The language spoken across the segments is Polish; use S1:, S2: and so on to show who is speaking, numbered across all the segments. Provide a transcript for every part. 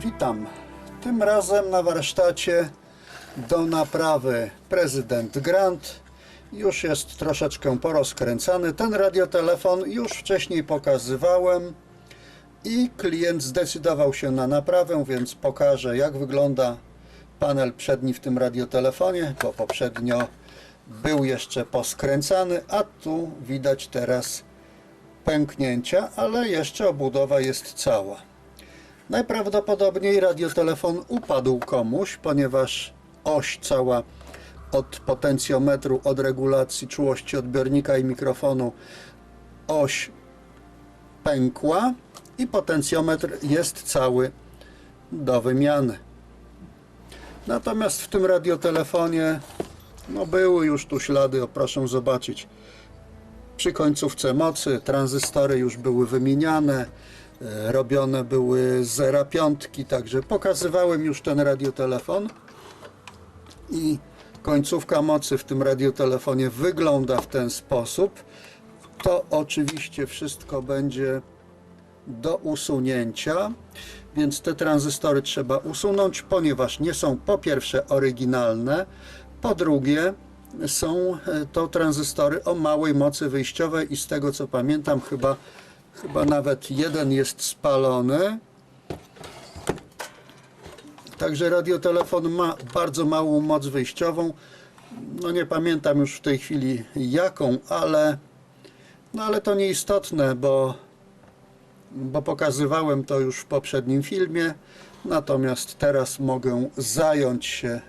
S1: Witam. Tym razem na warsztacie do naprawy prezydent Grant. Już jest troszeczkę porozkręcany. Ten radiotelefon już wcześniej pokazywałem i klient zdecydował się na naprawę, więc pokażę jak wygląda panel przedni w tym radiotelefonie, bo poprzednio był jeszcze poskręcany, a tu widać teraz pęknięcia, ale jeszcze obudowa jest cała. Najprawdopodobniej radiotelefon upadł komuś, ponieważ oś cała od potencjometru, od regulacji czułości odbiornika i mikrofonu, oś pękła i potencjometr jest cały do wymiany. Natomiast w tym radiotelefonie no były już tu ślady, o proszę zobaczyć. Przy końcówce mocy tranzystory już były wymieniane, robione były 0,5, także pokazywałem już ten radiotelefon i końcówka mocy w tym radiotelefonie wygląda w ten sposób. To oczywiście wszystko będzie do usunięcia, więc te tranzystory trzeba usunąć, ponieważ nie są po pierwsze oryginalne, po drugie są e, to tranzystory o małej mocy wyjściowej i z tego co pamiętam chyba, chyba nawet jeden jest spalony. Także radiotelefon ma bardzo małą moc wyjściową. No nie pamiętam już w tej chwili jaką, ale no ale to nieistotne, bo bo pokazywałem to już w poprzednim filmie. Natomiast teraz mogę zająć się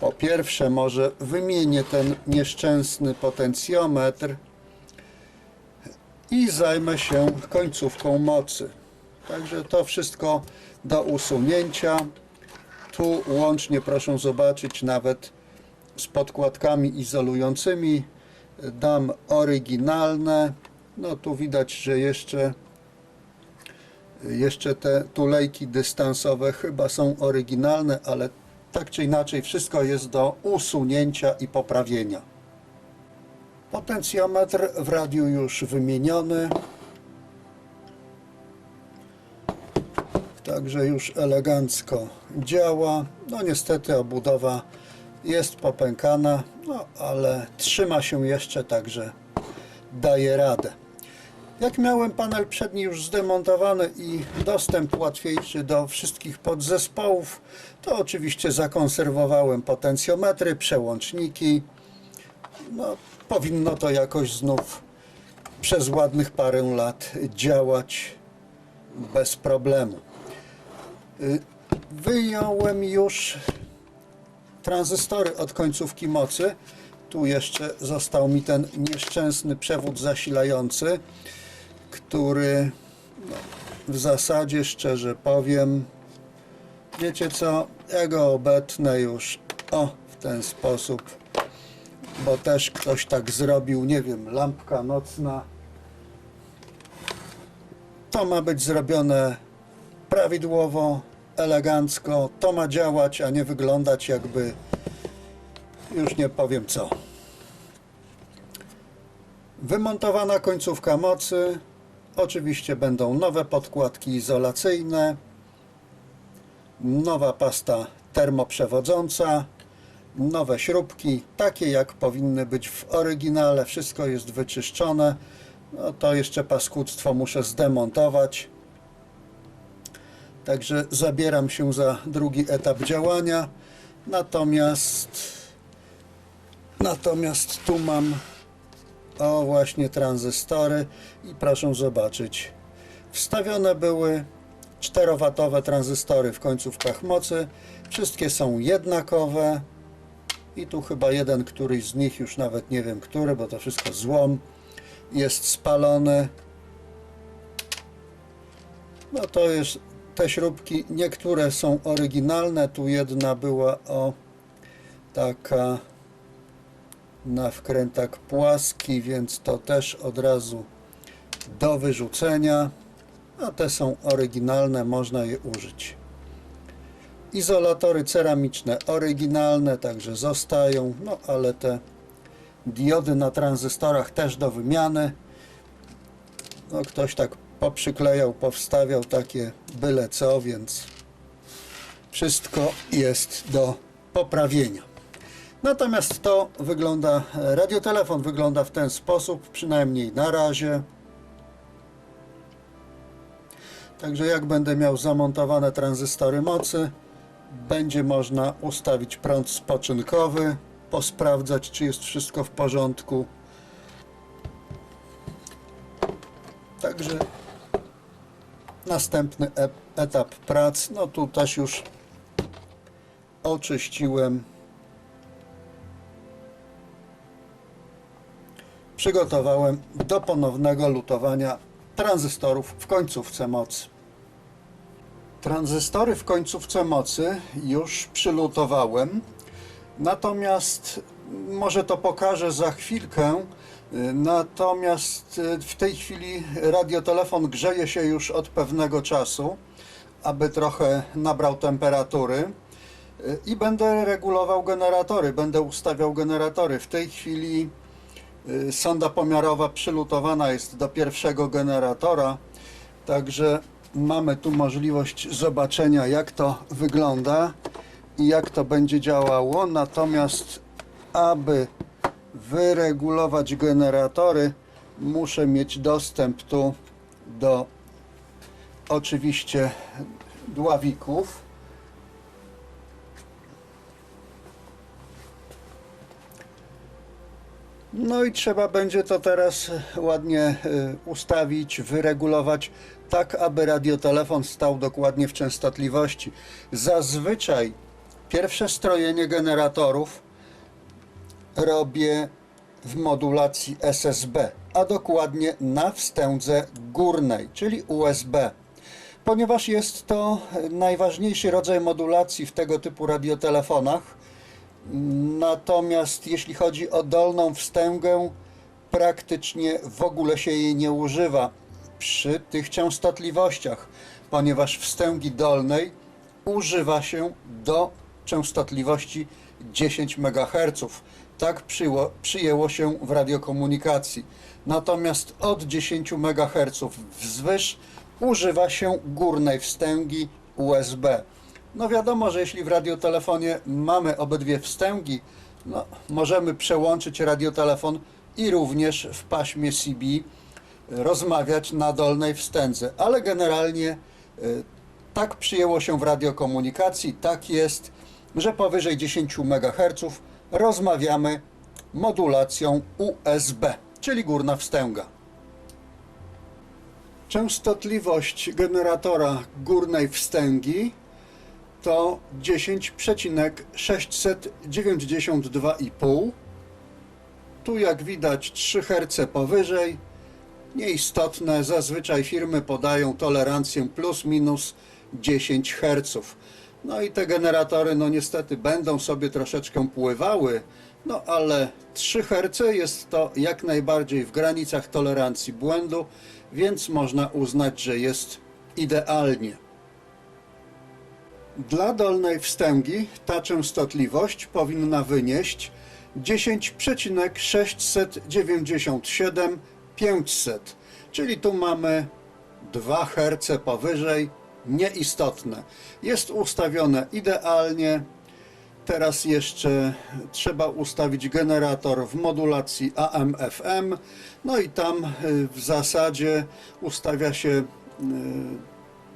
S1: po pierwsze może wymienię ten nieszczęsny potencjometr i zajmę się końcówką mocy. Także to wszystko do usunięcia. Tu łącznie proszę zobaczyć nawet z podkładkami izolującymi dam oryginalne. No tu widać, że jeszcze jeszcze te tulejki dystansowe chyba są oryginalne, ale tak czy inaczej wszystko jest do usunięcia i poprawienia. Potencjometr w radiu już wymieniony. Także już elegancko działa. No niestety obudowa jest popękana, no ale trzyma się jeszcze, także daje radę. Jak miałem panel przedni już zdemontowany i dostęp łatwiejszy do wszystkich podzespołów, to oczywiście zakonserwowałem potencjometry, przełączniki. No, powinno to jakoś znów przez ładnych parę lat działać bez problemu. Y, Wyjąłem już tranzystory od końcówki mocy. Tu jeszcze został mi ten nieszczęsny przewód zasilający który no, w zasadzie szczerze powiem, wiecie co, ja go obetnę już o w ten sposób, bo też ktoś tak zrobił, nie wiem, lampka nocna. To ma być zrobione prawidłowo, elegancko, to ma działać, a nie wyglądać jakby już nie powiem co. Wymontowana końcówka mocy, Oczywiście będą nowe podkładki izolacyjne, nowa pasta termoprzewodząca, nowe śrubki, takie jak powinny być w oryginale. Wszystko jest wyczyszczone. No to jeszcze paskudztwo muszę zdemontować. Także zabieram się za drugi etap działania. Natomiast natomiast tu mam o właśnie tranzystory i proszę zobaczyć. Wstawione były 4W tranzystory w końcówkach mocy. Wszystkie są jednakowe. I tu chyba jeden któryś z nich, już nawet nie wiem który, bo to wszystko złom, jest spalony. No to jest te śrubki, niektóre są oryginalne. Tu jedna była o taka na wkrętak płaski, więc to też od razu do wyrzucenia. A te są oryginalne, można je użyć. Izolatory ceramiczne oryginalne, także zostają, no ale te diody na tranzystorach też do wymiany. No, ktoś tak poprzyklejał, powstawiał takie byle co, więc wszystko jest do poprawienia. Natomiast to wygląda, radiotelefon wygląda w ten sposób, przynajmniej na razie. Także jak będę miał zamontowane tranzystory mocy, będzie można ustawić prąd spoczynkowy, posprawdzać czy jest wszystko w porządku. Także następny e- etap prac, no tu też już oczyściłem. Przygotowałem do ponownego lutowania tranzystorów w końcówce mocy. Tranzystory w końcówce mocy już przylutowałem, natomiast może to pokażę za chwilkę. Natomiast y, w tej chwili radiotelefon grzeje się już od pewnego czasu, aby trochę nabrał temperatury y, i będę regulował generatory, będę ustawiał generatory. W tej chwili y, sonda pomiarowa przylutowana jest do pierwszego generatora, także mamy tu możliwość zobaczenia jak to wygląda i jak to będzie działało. Natomiast aby wyregulować generatory, muszę mieć dostęp tu do oczywiście dławików. No i trzeba będzie to teraz ładnie y, ustawić, wyregulować tak, aby radiotelefon stał dokładnie w częstotliwości. Zazwyczaj pierwsze strojenie generatorów robię w modulacji SSB, a dokładnie na wstędze górnej, czyli USB. Ponieważ jest to najważniejszy rodzaj modulacji w tego typu radiotelefonach, natomiast jeśli chodzi o dolną wstęgę, praktycznie w ogóle się jej nie używa przy tych częstotliwościach, ponieważ wstęgi dolnej używa się do częstotliwości 10 MHz. Tak przyło, przyjęło się w radiokomunikacji. Natomiast od 10 MHz wzwyż używa się górnej wstęgi USB. No wiadomo, że jeśli w radiotelefonie mamy obydwie wstęgi, no, możemy przełączyć radiotelefon i również w paśmie CB rozmawiać na dolnej wstędze, ale generalnie y, tak przyjęło się w radiokomunikacji, tak jest, że powyżej 10 MHz rozmawiamy modulacją USB, czyli górna wstęga. Częstotliwość generatora górnej wstęgi to 10,692,5. Tu jak widać 3 Hz powyżej. Nieistotne, zazwyczaj firmy podają tolerancję plus minus 10 Hz. No i te generatory, no niestety, będą sobie troszeczkę pływały, no ale 3 Hz jest to jak najbardziej w granicach tolerancji błędu, więc można uznać, że jest idealnie. Dla dolnej wstęgi ta częstotliwość powinna wynieść 10,697 500, czyli tu mamy 2 Hz powyżej, nieistotne. Jest ustawione idealnie. Teraz jeszcze trzeba ustawić generator w modulacji AM-FM. No i tam y, w zasadzie ustawia się y,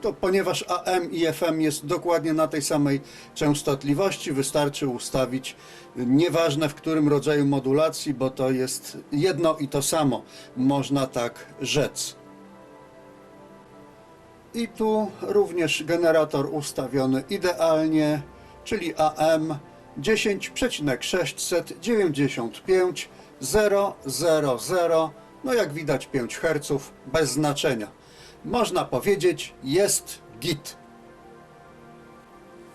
S1: to ponieważ AM i FM jest dokładnie na tej samej częstotliwości, wystarczy ustawić y, nieważne w którym rodzaju modulacji, bo to jest jedno i to samo, można tak rzec. I tu również generator ustawiony idealnie, czyli AM 10,695 000, no jak widać 5 Hz bez znaczenia. Można powiedzieć jest git.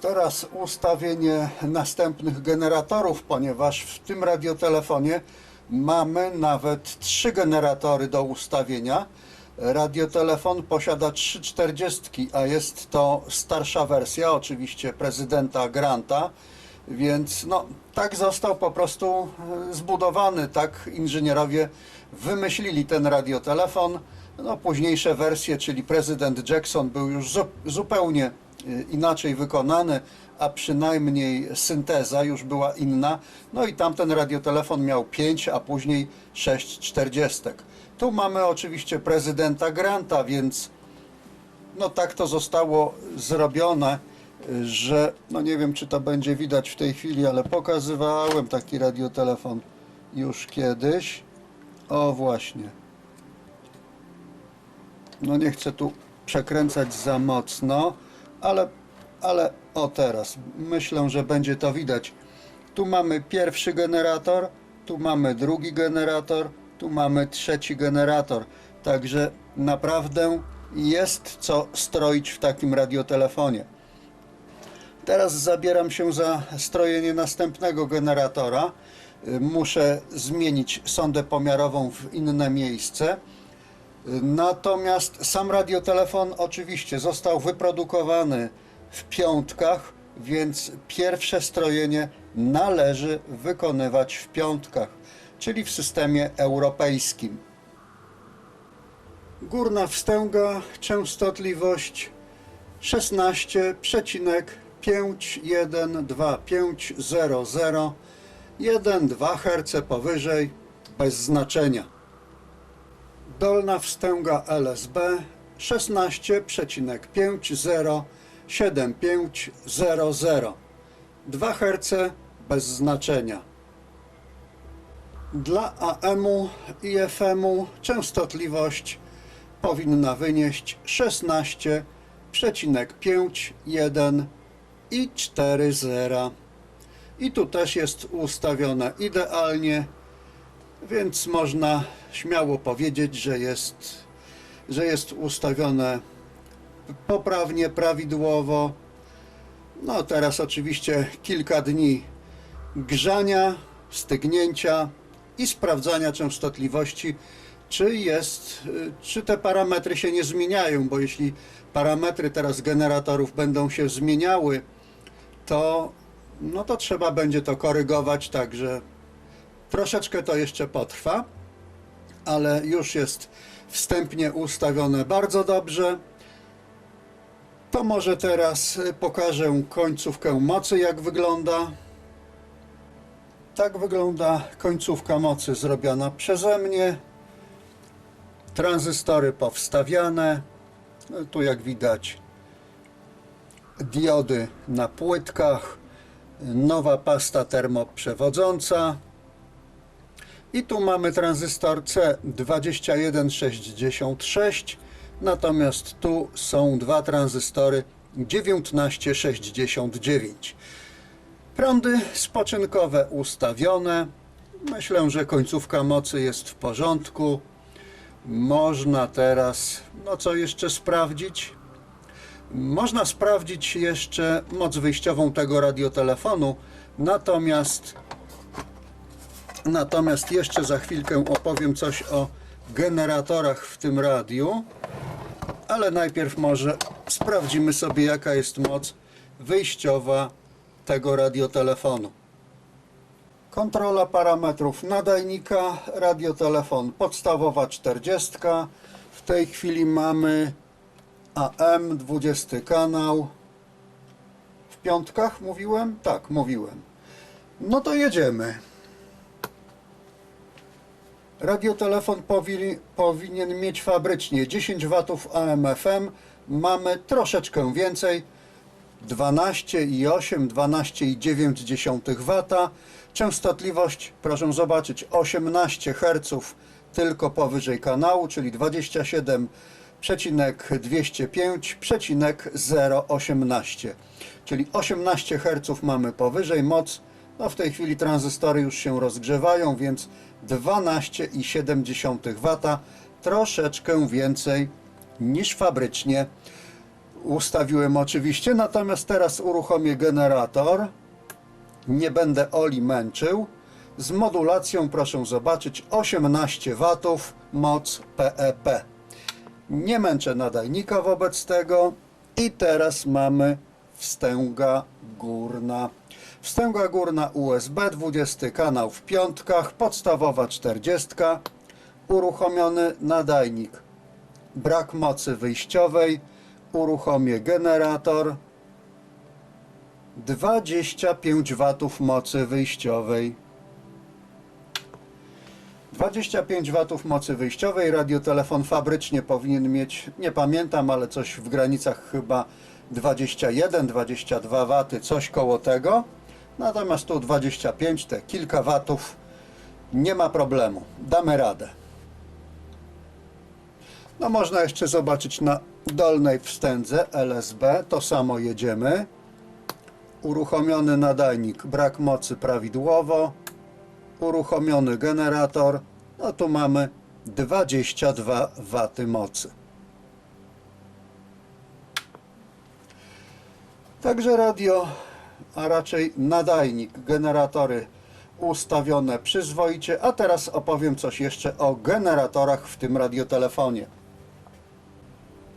S1: Teraz ustawienie następnych generatorów, ponieważ w tym radiotelefonie mamy nawet trzy generatory do ustawienia. Radiotelefon posiada 340, a jest to starsza wersja, oczywiście prezydenta Granta, więc no, tak został po prostu e, zbudowany, tak inżynierowie wymyślili ten radiotelefon. No, późniejsze wersje, czyli prezydent Jackson był już zu- zupełnie y, inaczej wykonany, a przynajmniej synteza już była inna. No i tamten radiotelefon miał 5, a później 6 czterdziestek. Tu mamy oczywiście prezydenta Granta, więc no tak to zostało zrobione, że no nie wiem czy to będzie widać w tej chwili, ale pokazywałem taki radiotelefon już kiedyś. O właśnie. No nie chcę tu przekręcać za mocno, ale, ale o teraz. Myślę, że będzie to widać. Tu mamy pierwszy generator, tu mamy drugi generator, tu mamy trzeci generator. Także naprawdę jest co stroić w takim radiotelefonie. Teraz zabieram się za strojenie następnego generatora. Muszę zmienić sondę pomiarową w inne miejsce. Natomiast sam radiotelefon oczywiście został wyprodukowany w piątkach, więc pierwsze strojenie należy wykonywać w piątkach, czyli w systemie europejskim. Górna wstęga, częstotliwość 16,51250 1,2 Hz powyżej, bez znaczenia. Dolna wstęga LSB 16,507500 2 Hz bez znaczenia. Dla AM-u i FM-u częstotliwość powinna wynieść 16,51 i 4 zera. I tu też jest ustawione idealnie więc można śmiało powiedzieć, że jest, że jest ustawione poprawnie, prawidłowo. No teraz oczywiście kilka dni grzania, stygnięcia i sprawdzania częstotliwości, czy jest, czy te parametry się nie zmieniają, bo jeśli parametry teraz generatorów będą się zmieniały, to no to trzeba będzie to korygować, także Troszeczkę to jeszcze potrwa, ale już jest wstępnie ustawione bardzo dobrze. To może teraz pokażę końcówkę mocy, jak wygląda. Tak wygląda końcówka mocy zrobiona przeze mnie. Tranzystory powstawiane. Tu jak widać diody na płytkach. Nowa pasta termoprzewodząca. I tu mamy tranzystor C2166, natomiast tu są dwa tranzystory 1969. Prądy spoczynkowe ustawione. Myślę, że końcówka mocy jest w porządku. Można teraz, no co jeszcze sprawdzić? Można sprawdzić jeszcze moc wyjściową tego radiotelefonu, natomiast Natomiast jeszcze za chwilkę opowiem coś o generatorach w tym radiu, ale najpierw może sprawdzimy sobie jaka jest moc wyjściowa tego radiotelefonu. Kontrola parametrów nadajnika, radiotelefon podstawowa 40. W tej chwili mamy AM 20 kanał. W piątkach mówiłem? Tak, mówiłem. No to jedziemy. Radiotelefon powinien, powinien mieć fabrycznie 10 W AM/FM. Mamy troszeczkę więcej 12,8, 12,9 W. Częstotliwość, proszę zobaczyć, 18 Hz tylko powyżej kanału, czyli 27,205,018. Czyli 18 Hz mamy powyżej, moc no w tej chwili tranzystory już się rozgrzewają, więc 12,7 W, troszeczkę więcej niż fabrycznie ustawiłem oczywiście. Natomiast teraz uruchomię generator. Nie będę Oli męczył. Z modulacją proszę zobaczyć 18 W moc PEP. Nie męczę nadajnika wobec tego. I teraz mamy wstęga górna. Wstęga górna USB, 20 kanał w piątkach, podstawowa 40, uruchomiony nadajnik brak mocy wyjściowej, uruchomię generator. 25 watów mocy wyjściowej. 25 watów mocy wyjściowej, radiotelefon fabrycznie powinien mieć, nie pamiętam, ale coś w granicach chyba 21, 22 waty, coś koło tego. Natomiast tu 25, te kilka watów, nie ma problemu, damy radę. No można jeszcze zobaczyć na dolnej wstędze LSB, to samo jedziemy. Uruchomiony nadajnik, brak mocy prawidłowo. Uruchomiony generator, no tu mamy 22 waty mocy. Także radio, a raczej nadajnik, generatory ustawione przyzwoicie, a teraz opowiem coś jeszcze o generatorach w tym radiotelefonie.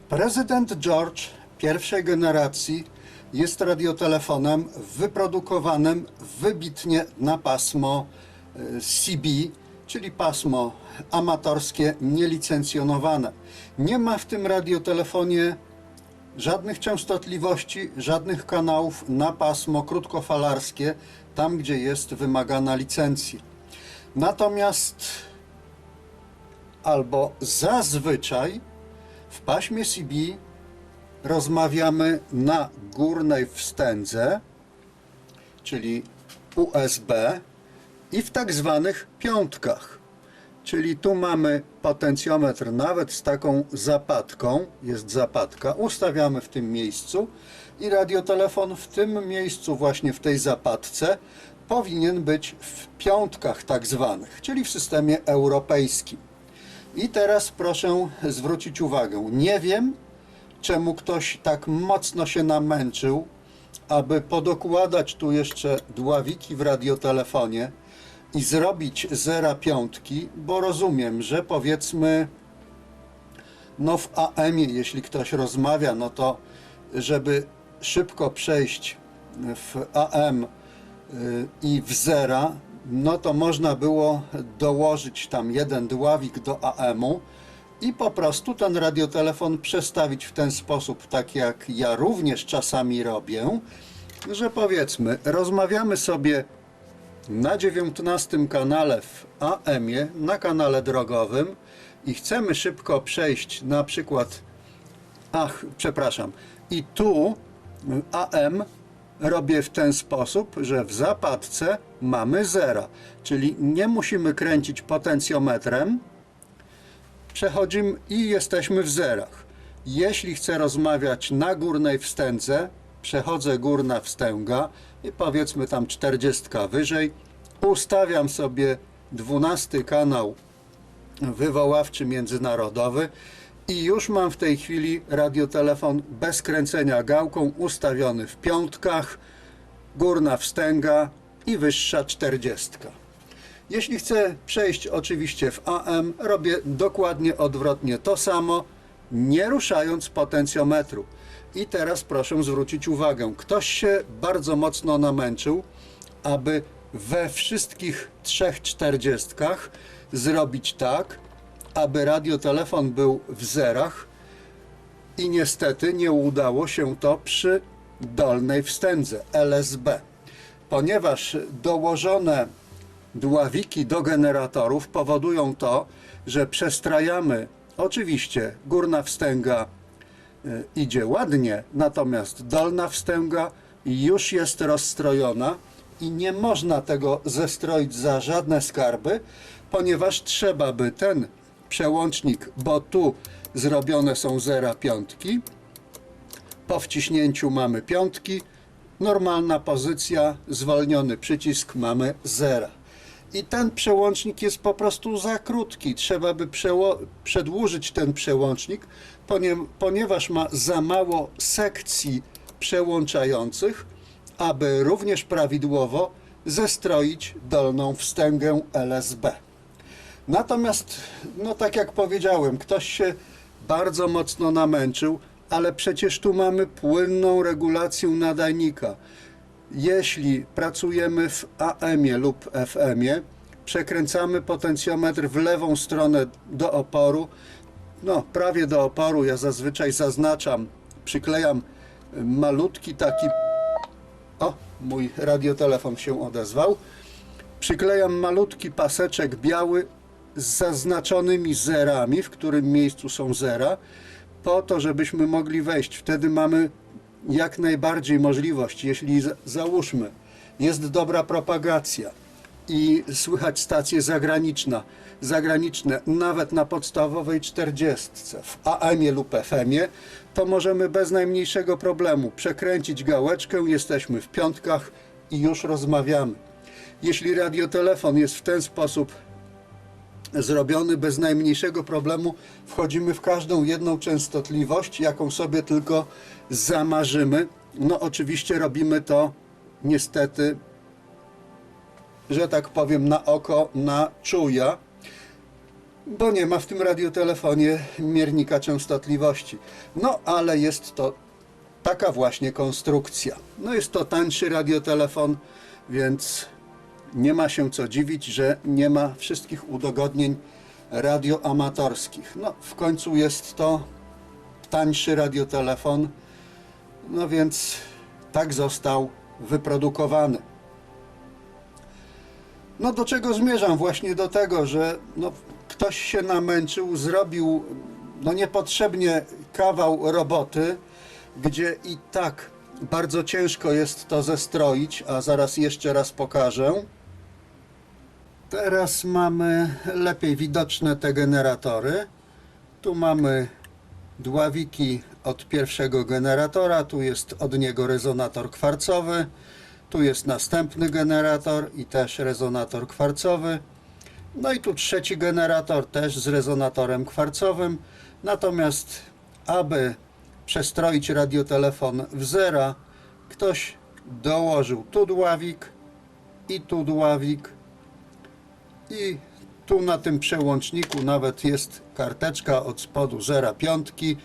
S1: Prezydent George pierwszej generacji jest radiotelefonem wyprodukowanym wybitnie na pasmo y, CB, czyli pasmo amatorskie nielicencjonowane. Nie ma w tym radiotelefonie żadnych częstotliwości, żadnych kanałów na pasmo krótkofalarskie, tam gdzie jest wymagana licencja. Natomiast albo zazwyczaj w paśmie CB rozmawiamy na górnej wstędze, czyli USB i w tak zwanych piątkach. Czyli tu mamy potencjometr nawet z taką zapadką, jest zapadka, ustawiamy w tym miejscu i radiotelefon w tym miejscu, właśnie w tej zapadce, powinien być w piątkach tak zwanych, czyli w systemie europejskim. I teraz proszę zwrócić uwagę, nie wiem czemu ktoś tak mocno się namęczył, aby podokładać tu jeszcze dławiki w radiotelefonie i zrobić zera piątki, bo rozumiem, że powiedzmy no w AM-ie, jeśli ktoś rozmawia, no to żeby szybko przejść w AM y, i w zera, no to można było dołożyć tam jeden dławik do AM-u i po prostu ten radiotelefon przestawić w ten sposób, tak jak ja również czasami robię, że powiedzmy, rozmawiamy sobie na 19 kanale w AM-ie, na kanale drogowym i chcemy szybko przejść na przykład, ach, przepraszam, i tu AM robię w ten sposób, że w zapadce mamy zera, czyli nie musimy kręcić potencjometrem, przechodzimy i jesteśmy w zerach. Jeśli chcę rozmawiać na górnej wstędze, przechodzę górna wstęga i powiedzmy tam 40 wyżej, ustawiam sobie 12 kanał wywoławczy międzynarodowy i już mam w tej chwili radiotelefon bez kręcenia gałką ustawiony w piątkach, górna wstęga i wyższa 40. Jeśli chcę przejść oczywiście w AM, robię dokładnie odwrotnie to samo, nie ruszając potencjometru. I teraz proszę zwrócić uwagę, ktoś się bardzo mocno namęczył, aby we wszystkich trzech czterdziestkach zrobić tak, aby radiotelefon był w zerach i niestety nie udało się to przy dolnej wstędze LSB, ponieważ dołożone dławiki do generatorów powodują to, że przestrajamy. Oczywiście górna wstęga idzie ładnie, natomiast dolna wstęga już jest rozstrojona i nie można tego zestroić za żadne skarby, ponieważ trzeba by ten przełącznik, bo tu zrobione są zera piątki, po wciśnięciu mamy piątki, normalna pozycja, zwolniony przycisk, mamy zera. I ten przełącznik jest po prostu za krótki. Trzeba by przedłużyć ten przełącznik, ponieważ ma za mało sekcji przełączających, aby również prawidłowo zestroić dolną wstęgę LSB. Natomiast, no tak jak powiedziałem, ktoś się bardzo mocno namęczył, ale przecież tu mamy płynną regulację nadajnika. Jeśli pracujemy w AM-ie lub FM-ie, przekręcamy potencjometr w lewą stronę do oporu, no, prawie do oporu. Ja zazwyczaj zaznaczam, przyklejam malutki taki. O, mój radiotelefon się odezwał. Przyklejam malutki paseczek biały z zaznaczonymi zerami, w którym miejscu są zera, po to, żebyśmy mogli wejść. Wtedy mamy jak najbardziej możliwość, jeśli za- załóżmy, jest dobra propagacja i słychać stacje zagraniczne, zagraniczne nawet na podstawowej 40 w AM-ie lub FM-ie, to możemy bez najmniejszego problemu przekręcić gałeczkę, jesteśmy w piątkach i już rozmawiamy. Jeśli radiotelefon jest w ten sposób zrobiony bez najmniejszego problemu. Wchodzimy w każdą jedną częstotliwość, jaką sobie tylko zamarzymy. No oczywiście robimy to niestety, że tak powiem, na oko, na czuja, bo nie ma w tym radiotelefonie miernika częstotliwości. No ale jest to taka właśnie konstrukcja. No jest to tańszy radiotelefon, więc nie ma się co dziwić, że nie ma wszystkich udogodnień radioamatorskich. No, w końcu jest to tańszy radiotelefon, no więc tak został wyprodukowany. No do czego zmierzam? Właśnie do tego, że no, ktoś się namęczył, zrobił no niepotrzebnie kawał roboty, gdzie i tak bardzo ciężko jest to zestroić, a zaraz jeszcze raz pokażę. Teraz mamy lepiej widoczne te generatory. Tu mamy dławiki od pierwszego generatora, tu jest od niego rezonator kwarcowy, tu jest następny generator i też rezonator kwarcowy. No i tu trzeci generator też z rezonatorem kwarcowym. Natomiast aby przestroić radiotelefon w zera, ktoś dołożył tu dławik i tu dławik i tu na tym przełączniku nawet jest karteczka od spodu zera piątki,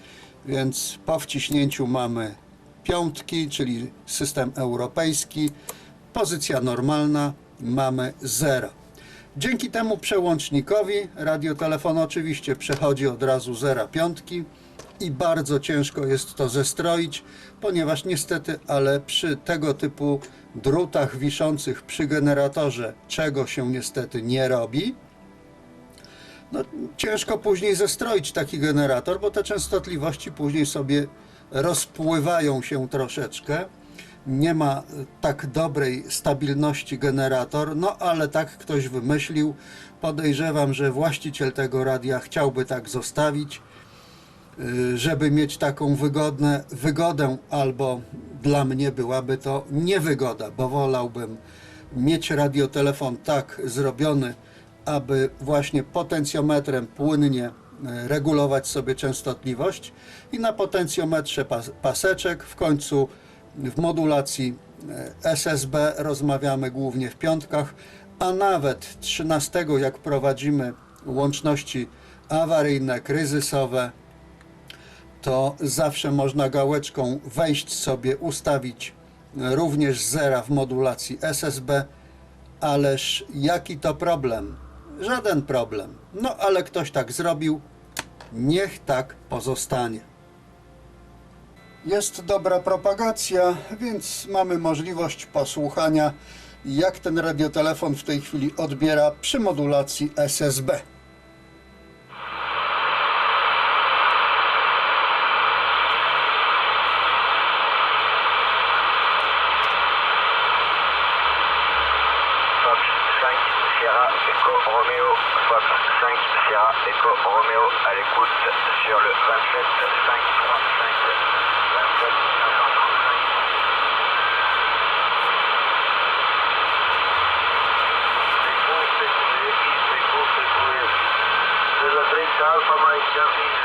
S1: więc po wciśnięciu mamy piątki, czyli system europejski, pozycja normalna, mamy zera. Dzięki temu przełącznikowi radiotelefon oczywiście przechodzi od razu zera piątki i bardzo ciężko jest to zestroić, ponieważ niestety, ale przy tego typu drutach wiszących przy generatorze, czego się niestety nie robi, no, ciężko później zestroić taki generator, bo te częstotliwości później sobie rozpływają się troszeczkę. Nie ma tak dobrej stabilności generator, no ale tak ktoś wymyślił. Podejrzewam, że właściciel tego radia chciałby tak zostawić, y, żeby mieć taką wygodne, wygodę, albo dla mnie byłaby to niewygoda, bo wolałbym mieć radiotelefon tak zrobiony, aby właśnie potencjometrem płynnie regulować sobie częstotliwość i na potencjometrze pas, paseczek, w końcu w modulacji e, SSB rozmawiamy głównie w piątkach, a nawet 13 jak prowadzimy łączności awaryjne, kryzysowe, to zawsze można gałeczką wejść sobie, ustawić również zera w modulacji SSB, ależ jaki to problem? Żaden problem. No ale ktoś tak zrobił, niech tak pozostanie. Jest dobra propagacja, więc mamy możliwość posłuchania, jak ten radiotelefon w tej chwili odbiera przy modulacji SSB.
S2: Echo Romeo, Fox 5 Sierra Echo Romeo à l'écoute sur le 27 535. 27 535. De la 30 Alfa Mike Charlie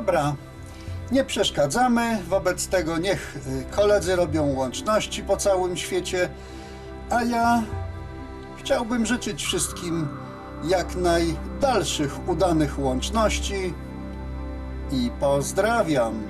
S1: dobra, nie przeszkadzamy, wobec tego niech y, koledzy robią łączności po całym świecie, a ja chciałbym życzyć wszystkim jak najdalszych udanych łączności i pozdrawiam.